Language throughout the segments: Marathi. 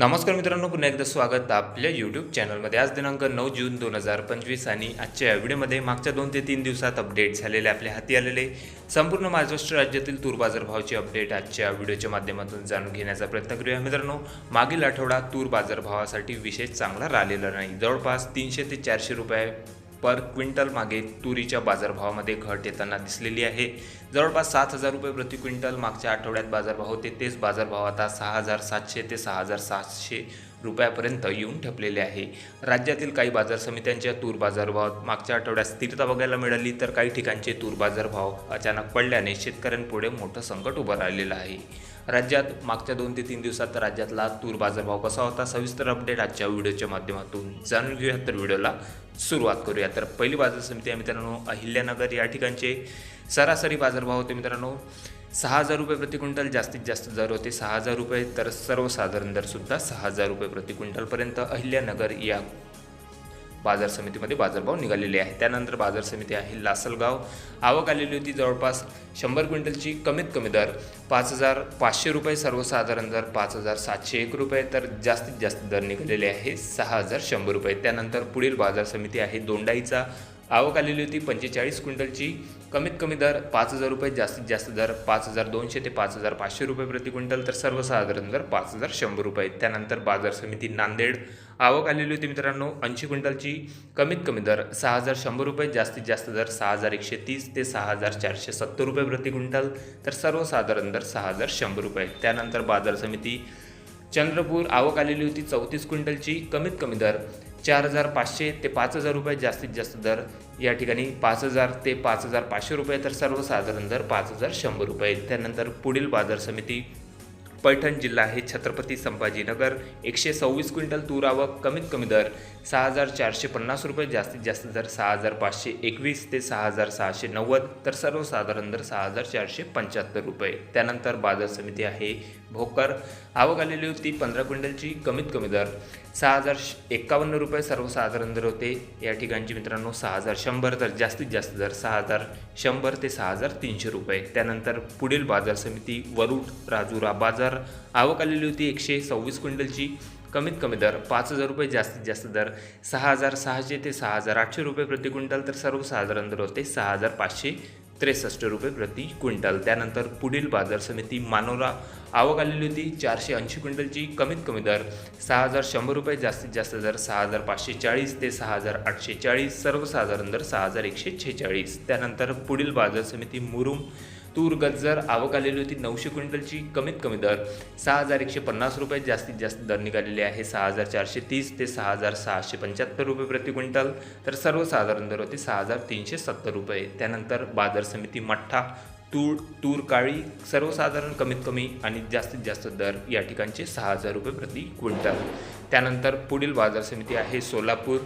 नमस्कार मित्रांनो पुन्हा एकदा स्वागत आपल्या यूट्यूब चॅनलमध्ये आज दिनांक नऊ जून दोन हजार पंचवीस आणि आजच्या या व्हिडिओमध्ये मागच्या दोन ते तीन दिवसात अपडेट झालेले आपल्या हाती आलेले संपूर्ण महाराष्ट्र राज्यातील तूर बाजारभावाची अपडेट आजच्या व्हिडिओच्या माध्यमातून जाणून घेण्याचा प्रयत्न करूया. मित्रांनो मागील आठवडा तूर बाजारभावासाठी विशेष चांगला राहिलेला नाही. जवळपास तीनशे ते चारशे रुपये पर क्विंटल मागे तुरीच्या बाजारभावामध्ये घट येताना दिसलेली आहे. जवळपास सात हजार रुपये प्रति क्विंटल मागच्या आठवड्यात बाजारभाव होते. तेच बाजारभाव आता सहा हजार सातशे ते सहा हजार सातशे रुपयापर्यंत येऊन ठेपलेले आहे. राज्यातील काही बाजार समित्यांच्या तूर बाजारभावात मागच्या आठवड्यात स्थिरता बघायला मिळाली तर काही ठिकाणचे तूर बाजारभाव अचानक पडल्याने शेतकऱ्यांपुढे मोठं संकट उभं राहिलेलं आहे. राज्यात मागच्या दोन ते तीन दिवसात राज्यातला तूर बाजारभाव कसा होता? सविस्तर अपडेट आजच्या व्हिडिओच्या माध्यमातून जाणून घेऊया तर व्हिडिओला सुरुवात करूया तर पहिली बाजार समिती आहे मित्रांनो अहिल्यानगर. या ठिकाणचे सरासरी बाजारभाव होते मित्रांनो सहा हजार रुपये प्रति क्विंटल जास्तीत जास्त दर होते सहा हजार रुपये तर सर्वसाधारण दरसुद्धा सहा हजार रुपये प्रति क्विंटलपर्यंत अहिल्यानगर या बाजार समितीमध्ये बाजारभाव निघालेले आहे त्यानंतर बाजार समिती आहे लासलगाव. आवक आलेली होती जवळपास शंभर क्विंटलची कमीत कमी दर पाच हजार पाचशे रुपये सर्वसाधारण दर पाच हजार सातशे एक रुपये तर जास्तीत जास्त दर निघालेले आहे सहा हजार शंभर रुपये. त्यानंतर पुढील बाजार समिती आहे दोंडाईचा. आवक आलेली होती पंचेचाळीस क्विंटलची कमीत कमी दर पाच हजार रुपये जास्तीत जास्त दर पाच हजार दोनशे ते पाच हजार पाचशे रुपये प्रति क्विंटल तर सर्वसाधारण दर पाच हजार शंभर रुपये. त्यानंतर बाजार समिती नांदेड. आवक आलेली होती मित्रांनो ऐंशी क्विंटलची. कमीत कमी दर सहा हजार शंभर रुपये जास्तीत जास्त दर सहा हजार एकशे तीस ते सहा हजार चारशे सत्तर रुपये प्रति क्विंटल तर सर्वसाधारण दर सहा हजार शंभर रुपये. त्यानंतर बाजार समिती चंद्रपूर आवक आलेली होती चौतीस क्विंटलची. कमीत कमी दर चार हजार पाचशे ते पाच हजार रुपये जास्तीत जास्त दर. या ठिकाणी पाच हजार ते पाच हजार पाचशे रुपये तर सर्वसाधारण दर पाच हजार शंभर रुपये. त्यानंतर पुढील बाजार समिती पैठण जिल्हा आहे छत्रपती संभाजीनगर एकशे सव्वीस क्विंटल तूर आवक कमीत कमी दर सहा हजार चारशे पन्नास रुपये जास्तीत जास्त दर सहा हजार पाचशे एकवीस ते सहा हजार सहाशे नव्वद तर सर्वसाधारण दर सहा हजार चारशे पंच्याहत्तर रुपये. त्यानंतर बाजार समिती आहे भोकर. आवक आलेली होती पंधरा क्विंटलची कमीत कमी दर सहा हजार एकावन्न रुपये सर्वसाधारण दर होते. या ठिकाणचे मित्रांनो सहा हजार शंभर तर जास्तीत जास्त दर सहा हजार शंभर ते सहा हजार तीनशे रुपये. त्यानंतर पुढील बाजार समिती वरुड राजुरा बाजार. आवक आलेली होती एकशे सव्वीस क्विंटलची. कमीत कमी दर पाच हजार रुपये जास्तीत जास्त दर सहा हजार सहाशे ते सहा हजार आठशे रुपये प्रति क्विंटल. तर सर्वसाधारण दर होते सहा हजार पाचशे त्रेसष्ट रुपये प्रति क्विंटल. त्यानंतर पुढील बाजार समिती मानोरा आवक आलेली होती. चारशे ऐंशी क्विंटलची कमीत कमी दर. सहा हजार शंभर रुपये जास्तीत जास्त दर सहा हजार पाचशे चाळीस ते सहा हजार आठशे चाळीस सर्वसाधारण दर सहा हजार एकशे छेचाळीस. त्यानंतर पुढील बाजार समिती मुरुम तूर गजर आवक आलेली होती. नऊशे क्विंटलची कमीत कमी दर सहा हजार एकशे पन्नास रुपये. जास्तीत जास्त दर निघालेले आहे सहा हजार चारशे तीस ते सहा हजार सहाशे पंच्याहत्तर रुपये प्रति क्विंटल. तर सर्वसाधारण दर होते सहा हजार तीनशे सत्तर रुपये. त्यानंतर बाजार समिती मठ्ठा तूर तूर काळी सर्वसाधारण कमीत कमी आणि जास्तीत जास्त दर या ठिकाणचे सहा हजार रुपये प्रति क्विंटल. त्यानंतर पुढील बाजार समिती आहे सोलापूर.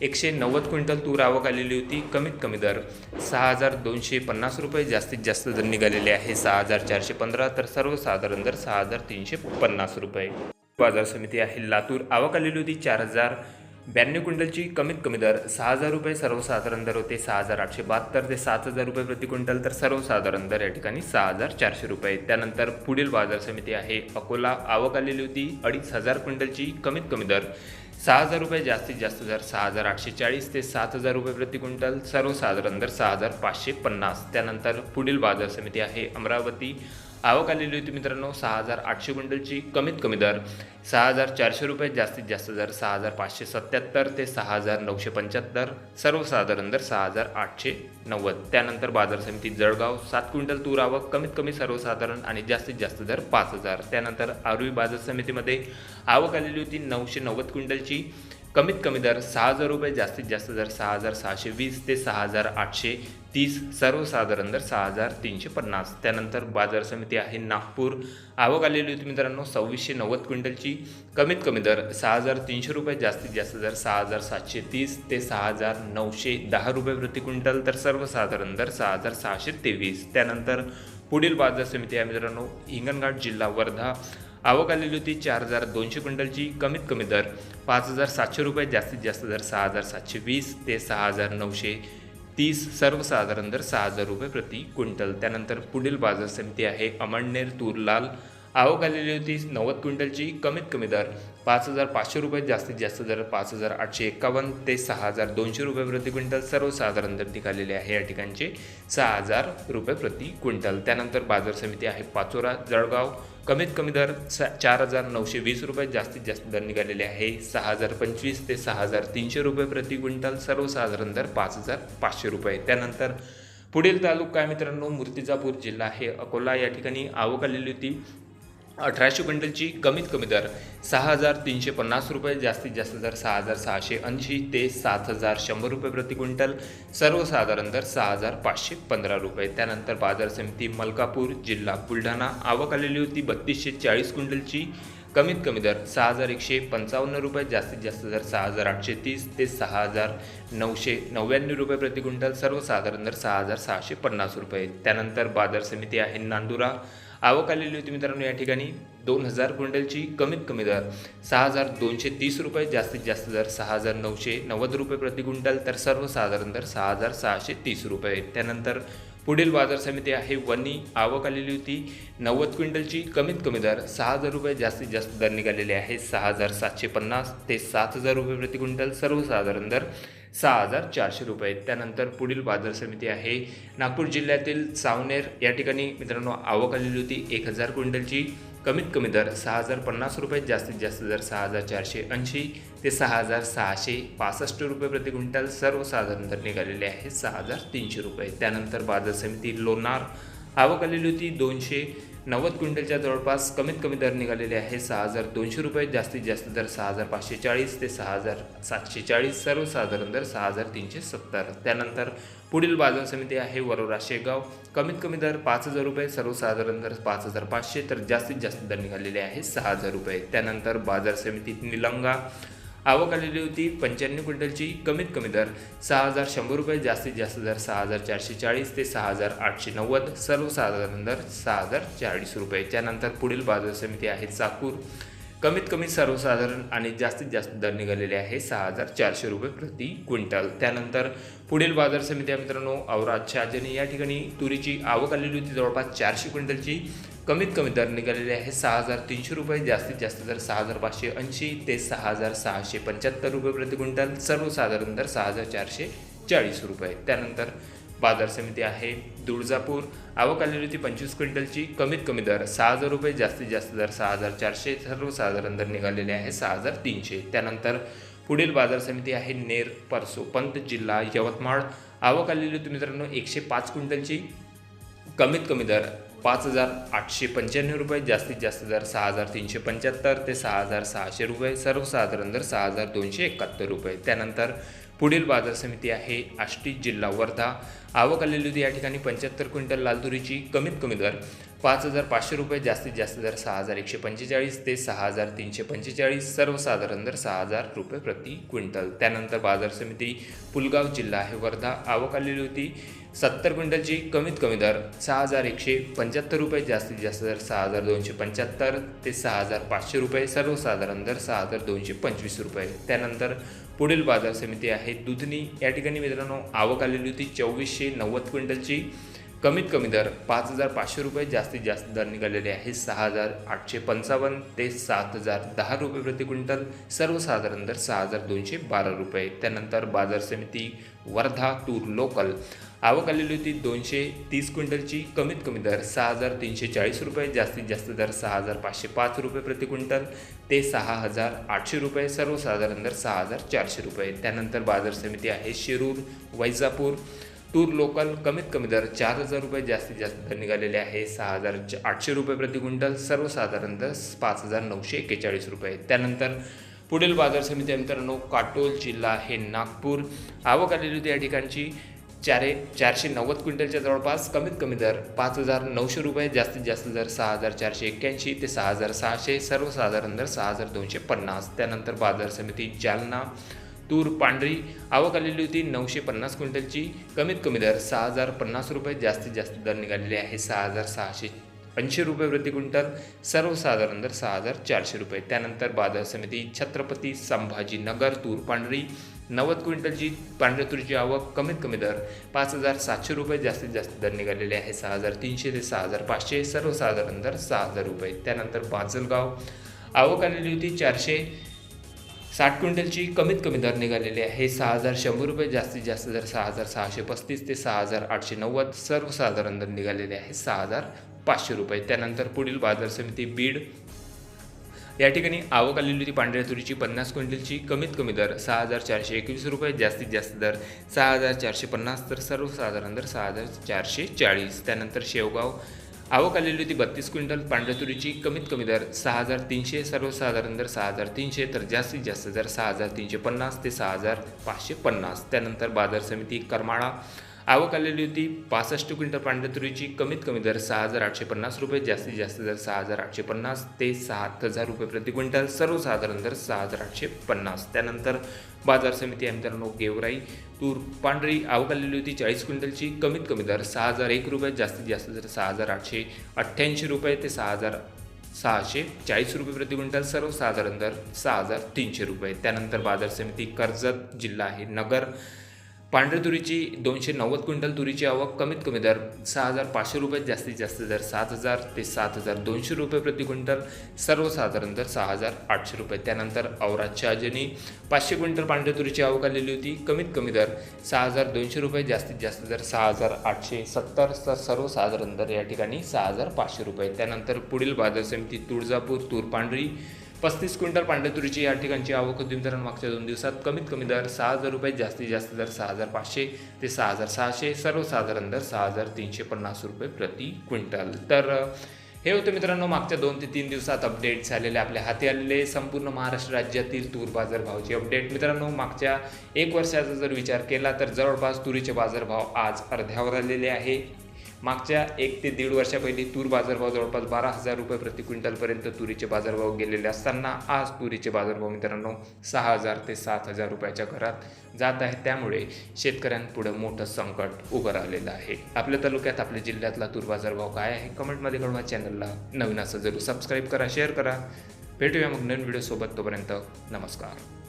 एकशे नव्वद क्विंटल तूर आवक आलेली होती कमीत कमी दर सहा हजार दोनशे पन्नास रुपये जास्तीत जास्त दर निघालेले आहे सहा हजार चारशे पंधरा तर सर्वसाधारण दर सहा हजार तीनशे पन्नास रुपये. बाजार समिती आहे लातूर आवक आलेली होती चार हजार ब्याण्णव क्विंटलची कमीत कमी दर सहा हजार रुपये सर्वसाधारण दर होते सहा हजार आठशे बहात्तर ते सात हजार रुपये प्रति क्विंटल तर सर्वसाधारण दर या ठिकाणी सहा हजार चारशे रुपये. त्यानंतर पुढील बाजार समिती आहे अकोला. आवक आलेली होती अडीच हजार क्विंटलची कमीत कमी दर सहा हजार रुपये जास्तीत जास्त दर सहा हजार आठशे चाळीस ते सात हजार रुपये प्रति क्विंटल सर्वसाधारण दर सहा हजार पाचशे पन्नास. त्यानंतर पुढील बाजार समिती आहे अमरावती. आवक आलेली होती मित्रांनो सहा हजार आठशे क्विंटलची कमीत कमी दर सहा हजार चारशे रुपये जास्तीत जास्त दर सहा हजार पाचशे सत्याहत्तर ते सहा हजार नऊशे पंच्याहत्तर सर्वसाधारण दर सहा हजार आठशे नव्वद. त्यानंतर बाजार समिती जळगाव सात क्विंटल तूर आवक कमीत कमी सर्वसाधारण आणि जास्तीत जास्त दर पाच हजार. त्यानंतर आरवी बाजार समितीमध्ये आवक आलेली होती नऊशे नव्वद क्विंटलची कमीत कमी दर सहा हजार रुपये जास्तीत जास्त दर सहा हजार सहाशे वीस ते सहा हजार आठशे तीस सर्वसाधारण दर सहा हजार तीनशे पन्नास. त्यानंतर बाजार समिती आहे नागपूर. आवक आलेली होती मित्रांनो सव्वीसशे नव्वद क्विंटलची. कमीत कमी दर सहा हजार तीनशे रुपये जास्तीत जास्त दर सहा हजार सातशे तीस ते सहा हजार नऊशे दहा रुपये प्रति क्विंटल. तर सर्वसाधारण दर सहा हजार सहाशे तेवीस. त्यानंतर पुढील बाजार समिती आहे मित्रांनो हिंगणघाट जिल्हा वर्धा. आवक आलेली होती चार हजार दोनशे क्विंटलची. कमीत कमी दर पाच हजार सातशे रुपये जास्तीत जास्त दर सहा हजार सातशे वीस ते सहा हजार नऊशे तीस. सर्वसाधारण दर सहा हजार रुपये प्रति क्विंटल. त्यानंतर पुढील बाजार समिती आहे अमळनेर तूर लाल आवक आलेली होती नव्वद क्विंटलची. कमीत कमी दर पाच हजार पाचशे रुपये जास्तीत जास्त दर पाच हजार आठशे एकावन्न ते सहा हजार दोनशे रुपये प्रति क्विंटल. सर्वसाधारण दर निघालेले आहे या ठिकाणचे सहा हजार रुपये प्रति क्विंटल. त्यानंतर बाजार समिती आहे पाचोरा जळगाव. कमीत कमी दर स चार हजार नऊशे वीस रुपये जास्तीत जास्त दर निघालेले आहे. सहा हजार पंचवीस ते सहा हजार तीनशे रुपये प्रति क्विंटल सर्वसाधारण दर पाच हजार पाचशे रुपये. त्यानंतर पुढील तालुका मित्रांनो मूर्तिजापूर जिल्हा आहे. अकोला या ठिकाणी आवक आलेली होती. अठराशे क्विंटलची कमीत कमी दर सहा हजार तीनशे पन्नास रुपये जास्तीत जास्त दर सहा हजार सहाशे ऐंशी ते सात हजार शंभर रुपये प्रति क्विंटल सर्वसाधारण दर सहा हजार पाचशे पंधरा रुपये. त्यानंतर बाजार समिती मलकापूर जिल्हा बुलढाणा आवक आलेली होती बत्तीसशे चाळीस क्विंटलची कमीत कमी दर सहा हजार एकशे पंचावन्न रुपये जास्तीत जास्त दर सहा हजार आठशे तीस ते सहा हजार नऊशे नव्याण्णव रुपये प्रति क्विंटल सर्वसाधारण दर सहा हजार सहाशे पन्नास रुपये. त्यानंतर बाजार समिती आहे नांदुरा आवक आलेली होती मित्रांनो या ठिकाणी. दोन हजार क्विंटलची कमीत कमी दर सहा हजार दोनशे तीस रुपये जास्तीत जास्त दर सहा हजार नऊशे नव्वद रुपये प्रति क्विंटल तर सर्वसाधारण दर सहा हजार सहाशे तीस रुपये. त्यानंतर पुढील बाजार समिती आहे वनी. आवक आलेली होती नव्वद क्विंटलची कमीत कमी दर सहा हजार रुपये जास्तीत जास्त दर निघालेले आहे सहा हजार सातशे पन्नास ते सात हजार रुपये प्रति क्विंटल सर्वसाधारण दर सहा हजार चारशे रुपये. त्यानंतर पुढील बाजार समिती आहे. नागपूर जिल्ह्यातील सावनेर या ठिकाणी मित्रांनो आवक आलेली होती एक हजार क्विंटलची. कमीत कमी दर सहा हजार पन्नास रुपये जास्तीत जास्त दर सहा हजार चारशे ऐंशी ते सहा हजार सहाशे पासष्ट रुपये प्रति क्विंटल. सर्वसाधारण दर निघालेले आहे सहा हजार तीनशे रुपये. त्यानंतर बाजार समिती लोणार आवक आलेली होती दोनशे नव्वद क्विंटलच्या जवळपास कमीत कमी दर निघालेले आहे सहा हजार दोनशे रुपये जास्तीत जास्त दर सहा हजार पाचशे चाळीस ते सहा हजार सातशे चाळीस सर्वसाधारण दर सहा हजार तीनशे सत्तर. त्यानंतर पुढील बाजार समिती आहे वरोरा शेगाव. कमीत कमी दर पाच हजार रुपये सर्वसाधारण दर पाच हजार पाचशे तर जास्तीत जास्त दर निघालेले आहे सहा हजार रुपये. त्यानंतर बाजार समितीत निलंगा. आवक आलेली होती पंच्याण्णव क्विंटलची कमीत कमी दर सहा हजार शंभर रुपये जास्तीत जास्त दर सहा हजार चारशे चाळीस ते सहा हजार आठशे नव्वद सर्वसाधारण दर सहा हजार चाळीस रुपये. त्यानंतर पुढील बाजार समिती आहे चाकूर. कमीत कमी सर्वसाधारण आणि जास्तीत जास्त दर निघालेले आहे सहा हजार चारशे रुपये प्रति क्विंटल. त्यानंतर पुढील बाजार समिती आहे मित्रांनो औराद शहाजनी. या ठिकाणी तुरीची आवक आलेली होती जवळपास चारशे क्विंटलची. कमीत कमी दर निघालेले आहे सहा हजार तीनशे रुपये. जास्तीत जास्त दर सहा हजार पाचशे ऐंशी ते सहा हजार सहाशे पंच्याहत्तर रुपये प्रति क्विंटल. सर्वसाधारण दर सहा हजार चारशे चाळीस रुपये. त्यानंतर बाजार समिती आहे तुळजापूर आवक आलेली होती पंचवीस क्विंटलची. कमीत कमी दर सहा हजार रुपये. जास्तीत जास्त दर सहा हजार चारशे. सर्वसाधारण दर निघालेले आहे सहा हजार तीनशे. त्यानंतर पुढील बाजार समिती आहे नेर परसो पंत जिल्हा यवतमाळ. आवक आलेली होती मित्रांनो एकशे पाच क्विंटलची. कमीत कमी दर पाच हजार आठशे पंच्याण्णव रुपये जास्तीत जास्त दर सहा हजार तीनशे पंच्याहत्तर ते सहा हजार सहाशे रुपये सर्वसाधारण दर सहा हजार दोनशे एकाहत्तर रुपये. त्यानंतर पुढील बाजार समिती आहे आष्टी जिल्हा वर्धा. आवक आलेली होती या ठिकाणी पंच्याहत्तर क्विंटल लालदुरीची कमीत कमी दर पाच हजार पाचशे रुपये जास्तीत जास्त दर सहा हजार एकशे पंचेचाळीस ते सहा हजार तीनशे पंचेचाळीस सर्वसाधारण दर सहा हजार रुपये प्रति क्विंटल. त्यानंतर बाजार समिती पुलगाव जिल्हा आहे वर्धा. आवक आलेली होती सत्तर क्विंटलची कमीत कमी दर सहा हजार एकशे पंच्याहत्तर रुपये जास्तीत जास्त दर सहा हजार दोनशे पंच्याहत्तर ते सहा हजार पाचशे रुपये सर्वसाधारण दर सहा हजार दोनशे पंचवीस रुपये. त्यानंतर पुढील बाजार समिती आहे दुधनी. या ठिकाणी मित्रांनो आवक आलेली होती चोवीसशे नव्वद क्विंटलची कमीत कमी दर पाच हजार पाचशे रुपये जास्तीत जास्त दर निघालेले आहे. सहा हजार आठशे पंचावन्न ते सात हजार दहा रुपये प्रति क्विंटल. सर्वसाधारण दर सहा हजार दोनशे बारा रुपये. त्यानंतर बाजार समिती वर्धा तूर लोकल. आवक आलेली होती दोनशे तीस क्विंटलची. कमीत कमी दर सहा हजार तीनशे चाळीस रुपये. जास्तीत जास्त दर सहा हजार पाचशे पाच रुपये प्रति क्विंटल. ते सहा हजार आठशे रुपये. सर्वसाधारण दर सहा हजार चारशे रुपये. त्यानंतर बाजार समिती आहे शिरूर वैजापूर. टूर लोकल कमीत कमी दर चार हजार रुपये जास्तीत जास्त दर निघालेले आहे. सहा हजार च- आठशे रुपये प्रति क्विंटल सर्वसाधारण दर पाच हजार नऊशे एक्केचाळीस रुपये. त्यानंतर पुढील बाजार समिती मित्रांनो काटोल जिल्हा आहे नागपूर. आवक आलेली होती या ठिकाणची. चारे चारशे नव्वद क्विंटलच्या जवळपास कमीत कमी दर पाच हजार नऊशे रुपये जास्तीत जास्त दर सहा हजार चारशे एक्क्याऐंशी ते सहा हजार सहाशे सर्वसाधारण दर सहा हजार दोनशे पन्नास. त्यानंतर बाजार समिती जालना तूर पांढरी आवक आलेली होती. नऊशे पन्नास क्विंटलची. कमीत कमी दर सहा हजार पन्नास रुपये. जास्तीत जास्त दर निघालेले आहे सहा हजार सहाशे ऐंशी रुपये प्रति क्विंटल. सर्वसाधारण दर सहा हजार चारशे रुपये. त्यानंतर बाजार समिती छत्रपती संभाजीनगर तूर पांढरी नव्वद क्विंटलची पांढऱ्या तुरीची आवक कमीत कमी दर पाच हजार सातशे रुपये. जास्तीत जास्त दर निघालेले आहे सहा हजार तीनशे ते सहा हजार पाचशे. सर्वसाधारण दर सहा हजार रुपये. त्यानंतर बाजलगाव आवक आलेली होती चारशे. साठ क्विंटलची कमीत कमी दर निघालेली आहे. सहा हजार शंभर रुपये जास्तीत जास्त दर सहा हजार सहाशे पस्तीस ते सहा हजार आठशे नव्वद सर्वसाधारण दर निघालेले आहे. सहा हजार पाचशे रुपये. त्यानंतर पुढील बाजार समिती बीड. या ठिकाणी आवक आलेली होती. पांढऱ्या तुरीची पन्नास क्विंटलची कमीत कमी दर सहा हजार चारशे एकवीस रुपये जास्तीत जास्त दर सहा हजार चारशे पन्नास तर सर्वसाधारण दर सहा हजार चारशे चाळीस. त्यानंतर शेवगाव आवक आलेली होती बत्तीस क्विंटल पांढऱ्या तुरीची कमीत कमी दर सहा हजार तीनशे सर्वसाधारण दर सहा हजार तीनशे तर जास्तीत जास्त दर सहा हजार तीनशे पन्नास ते सहा हजार पाचशे पन्नास. त्यानंतर बाजार समिती करमाळा आवक आलेली होती. पासष्ट क्विंटल पांढऱ्या तुरीची कमीत कमी दर सहा हजार आठशे पन्नास रुपये जास्तीत जास्त दर सहा हजार आठशे पन्नास ते सात हजार रुपये प्रति क्विंटल सर्वसाधारण दर सहा हजार आठशे पन्नास. त्यानंतर बाजार समिती आहे मित्रांनो गेवराई तूर पांढरी आवक आलेली होती चाळीस क्विंटलची कमीत कमी दर सहा हजार एक रुपये जास्तीत जास्त दर सहा हजार आठशे अठ्ठ्याऐंशी रुपये ते सहा हजार सहाशे चाळीस रुपये प्रति क्विंटल सर्वसाधारण दर सहा हजार तीनशे रुपये. त्यानंतर बाजार समिती कर्जत जिल्हा आहे नगर पांढऱ्या तुरीची दोनशे नव्वद क्विंटल तुरीची आवक कमीत कमी दर सहा हजार पाचशे रुपये जास्तीत जास्त दर सात हजार ते सात हजार दोनशे रुपये प्रति क्विंटल सर्वसाधारण दर सहा हजार आठशे रुपये. त्यानंतर औराच्या अजनी पाचशे क्विंटल पांढऱ्या तुरीची आवक आलेली होती कमीत कमी दर सहा हजार दोनशे रुपये जास्तीत जास्त दर सहा हजार आठशे सत्तर तर सर्वसाधारण दर या ठिकाणी सहा हजार पाचशे रुपये. त्यानंतर पुढील बाजार समिती तुळजापूर तूर पांढरी पस्तीस क्विंटल पांढऱ्या तुरीची या ठिकाणची आवक होती मित्रांनो मागच्या दोन दिवसात. कमीत कमी दर सहा हजार रुपये जास्तीत जास्त दर सहा हजार पाचशे ते सहा हजार सहाशे सर्वसाधारण दर सहा हजार तीनशे पन्नास रुपये प्रति क्विंटल. तर हे होते मित्रांनो मागच्या दोन ते तीन दिवसात अपडेट झालेले आपल्या हाती आलेले संपूर्ण महाराष्ट्र राज्यातील तूर बाजारभावाचे अपडेट मित्रांनो मागच्या एक वर्षाचा जर विचार केला तर जवळपास तुरीचे बाजारभाव आज अर्ध्यावर आलेले आहे. मागच्या एक ते दीड वर्षापैकी तूर बाजारभाव जवळपास बारा हजार रुपये प्रति क्विंटलपर्यंत तुरीचे बाजारभाव गेलेले असताना आज तुरीचे बाजारभाव मित्रांनो सहा हजार ते सात हजार रुपयाच्या घरात जात आहे. त्यामुळे शेतकऱ्यांपुढं मोठं संकट उभं राहिलेलं आहे. आपल्या तालुक्यात आपल्या जिल्ह्यातला तूर बाजारभाव काय आहे? कमेंटमध्ये कळवा. चॅनलला नवीन असं जरूर सबस्क्राईब करा शेअर करा. भेटूया मग नवीन व्हिडिओसोबत तोपर्यंत नमस्कार.